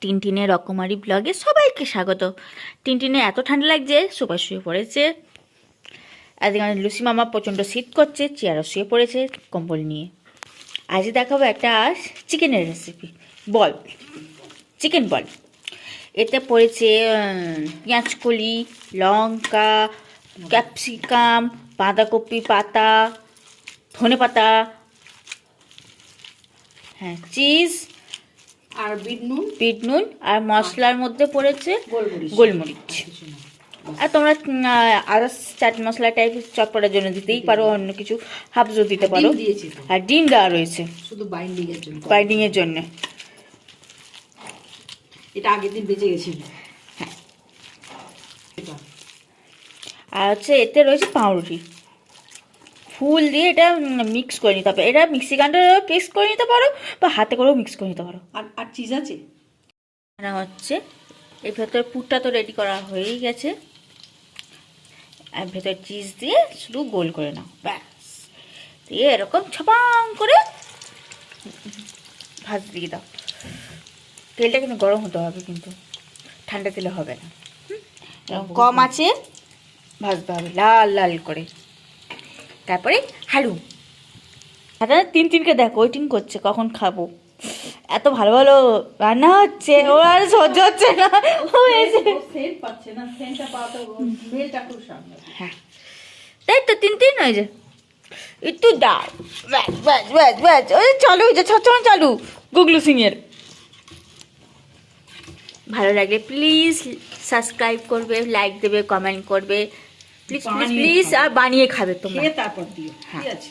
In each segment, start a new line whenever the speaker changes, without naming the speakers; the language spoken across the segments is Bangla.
টিনটিনের রকমারি ব্লগে সবাইকে স্বাগত। টিনটিনে এত ঠান্ডা লাগছে, সুপার শুয়ে পড়েছে। আজকে লুসি মামা প্রচণ্ড শীত করছে, চেয়ারও শুয়ে পড়েছে কম্বল নিয়ে। আজ দেখাবো একটা চিকেনের রেসিপি বল, চিকেন বল। এতে পড়েছে পেঁয়াজকলি, লঙ্কা, ক্যাপসিকাম, বাঁধাকপি পাতা ধনে পাতা হ্যাঁ চিজ
আর বিট নুন?
বিট নুন আর মশলার মধ্যে পড়েছে
গোলমরিচ।
গোলমরিচ। আর তোমরা আদার্স চাট মশলা টাইপের চটপটার জন্য দিতেই পারো অন্য কিছু হাফজও দিতে পারো।
দিয়েছি
আর ডিম দেওয়া রয়েছে।
শুধু বাইন্ডিং এর জন্য।
বাইডিং এর জন্য।
এটা আগের দিন বেঁচে গেছিল। এটা
আর হচ্ছে এতে রয়েছে পাউরুটি। ফুল দিয়ে এটা মিক্স করে নিতে হবে। এটা মিক্সি গ্রাইন্ডার মিক্স করে নিতে পারো বা হাতে করেও মিক্স করে নিতে পারো।
আর আর চিজ আছে?
এটা হচ্ছে এর ভেতরে পুরটা তো রেডি করা হয়েই গেছে। আর ভেতরে চিজ দিয়ে শুধু গোল করে নাও ব্যাস। দিয়ে এরকম ছপাং করে ভাজ দিয়ে দাও। তেলটা কিন্তু গরম হতে হবে কিন্তু ঠান্ডা তেলে হবে না। এরকম কম আছে? ভাজতে হবে লাল লাল করে। তারপরে হালু দাদা তিন তিনকে দেখো ওয়েটিং করছে কখন খাব। এত ভালো ভালো রান্না হচ্ছে ও আর সহ্য হচ্ছে না।
খুব সামনে
হ্যাঁ। তাই তো তিন তিন হয়ে যায়। একটু দাও। ব্যাস ব্যাস ব্যাস ব্যাস। ওই চালু হয়েছে ছচন চালু। গুগলু সিংয়ের ভালো লাগলে প্লিজ সাবস্ক্রাইব করবে লাইক দেবে কমেন্ট করবে। প্লিজ প্লিজ প্লিজ আর বানিয়ে খাবে তোমরা।
তারপর দিও
হ্যাঁ।
ঠিক আছে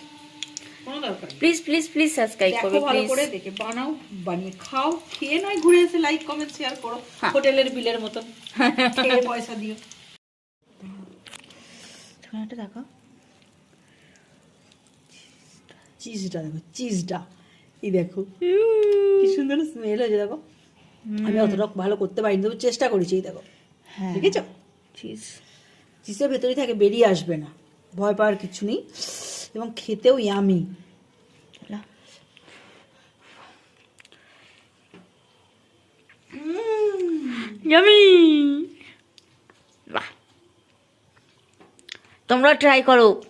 প্লিজ প্লিজ প্লিজ সাবস্ক্রাইব করবে প্লিজ
করে দেখে বানাও বানিয়ে খাও খেয়ে নয় ঘুরে এসে লাইক কমেন্ট শেয়ার করো
হ্যাঁ।
হোটেলের বিলের মতন। খেয়ে পয়সা দিও।
দেখো।
চিজটা দেখো চিজটা। এই দেখো। কি সুন্দর স্মেল হয়েছে দেখো। আমি অতটা ভালো করতে পারিনি তবু চেষ্টা করেছি এই দেখো।
হ্যাঁ।
দেখেছ?
চিজ
চিজের ভেতরেই থাকে বেরিয়ে আসবে না। ভয় পাওয়ার কিছু নেই। এবং খেতেও ইয়ামি
ইয়ামি বাহ। তোমরা ট্রাই করো।